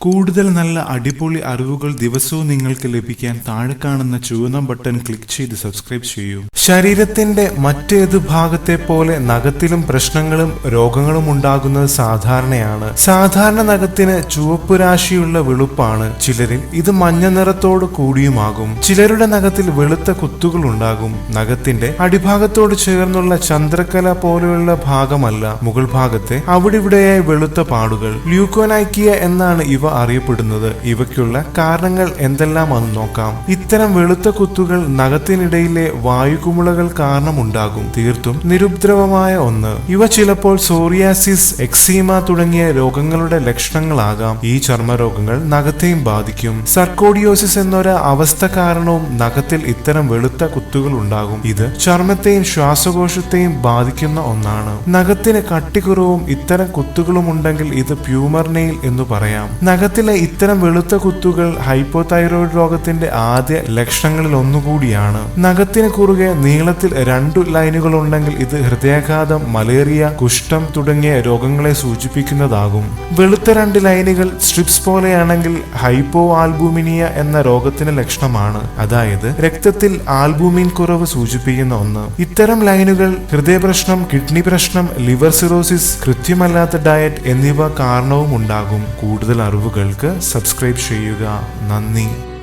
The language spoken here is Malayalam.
കൂടുതൽ നല്ല അടിപൊളി അറിവുകൾ ദിവസവും നിങ്ങൾക്ക് ലഭിക്കാൻ താഴെ കാണുന്ന ചുവന്ന ബട്ടൺ ക്ലിക്ക് ചെയ്ത് സബ്സ്ക്രൈബ് ചെയ്യൂ. ശരീരത്തിന്റെ മറ്റേത് ഭാഗത്തെ പോലെ നഖത്തിലും പ്രശ്നങ്ങളും രോഗങ്ങളും ഉണ്ടാകുന്നത് സാധാരണയാണ്. സാധാരണ നഖത്തിന് ചുവപ്പ് രാശിയുള്ള വെളുപ്പാണ്. ചിലരിൽ ഇത് മഞ്ഞ നിറത്തോട് കൂടിയുമാകും. ചിലരുടെ നഖത്തിൽ വെളുത്ത കുത്തുകൾ ഉണ്ടാകും. നഖത്തിന്റെ അടിഭാഗത്തോട് ചേർന്നുള്ള ചന്ദ്രക്കല പോലെയുള്ള ഭാഗമല്ല. മുകൾ ഭാഗത്തെ അവിടിവിടെയായി വെളുത്ത പാടുകൾ. ല്യൂക്കോനൈക്കിയ എന്നാണ് ഇവ അറിയപ്പെടുന്നത്. ഇവയ്ക്കുള്ള കാരണങ്ങൾ എന്തെല്ലാമെന്ന് നോക്കാം. ഇത്തരം വെളുത്ത കുത്തുകൾ നഖത്തിനിടയിലെ വായുകുമിളകൾ കാരണമുണ്ടാകും തീർത്തും നിരുപദ്രവമായ ഒന്ന്. ഇവ ചിലപ്പോൾ സോറിയാസിസ് എക്സീമ തുടങ്ങിയ രോഗങ്ങളുടെ ലക്ഷണങ്ങളാകാം. ഈ ചർമ്മരോഗങ്ങൾ നഖത്തെയും ബാധിക്കും. സർക്കോഡിയോസിസ് എന്നൊരു അവസ്ഥ കാരണവും നഖത്തിൽ ഇത്തരം വെളുത്ത കുത്തുകൾ ഉണ്ടാകും. ഇത് ചർമ്മത്തെയും ശ്വാസകോശത്തെയും ബാധിക്കുന്ന ഒന്നാണ്. നഖത്തിന് കട്ടിക്കുറവും ഇത്തരം കുത്തുകളും ഉണ്ടെങ്കിൽ ഇത് പ്യൂമർനെയിൽ എന്ന് പറയാം. നഖത്തിലെ ഇത്തരം വെളുത്ത കുത്തുകൾ ഹൈപ്പോതൈറോയിഡ് രോഗത്തിന്റെ ആദ്യ ലക്ഷണങ്ങളിൽ ഒന്നുകൂടിയാണ്. നഖത്തിന് കുറുകെ നീളത്തിൽ രണ്ടു ലൈനുകൾ ഉണ്ടെങ്കിൽ ഇത് ഹൃദയാഘാതം മലേറിയ കുഷ്ഠം തുടങ്ങിയ രോഗങ്ങളെ സൂചിപ്പിക്കുന്നതാകും. വെളുത്ത രണ്ട് ലൈനുകൾ സ്ട്രിപ്സ് പോലെയാണെങ്കിൽ ഹൈപ്പോ ആൽബൂമിനിയ എന്ന രോഗത്തിന് ലക്ഷണമാണ്. അതായത് രക്തത്തിൽ ആൽബൂമിൻ കുറവ് സൂചിപ്പിക്കുന്ന ഒന്ന്. ഇത്തരം ലൈനുകൾ ഹൃദയപ്രശ്നം കിഡ്നി പ്രശ്നം ലിവർ സിറോസിസ് കൃത്യമല്ലാത്ത ഡയറ്റ് എന്നിവ കാരണവും ഉണ്ടാകും കൂടുതൽ അറിവുകൾക്ക് സബ്സ്ക്രൈബ് ചെയ്യുക. നന്ദി.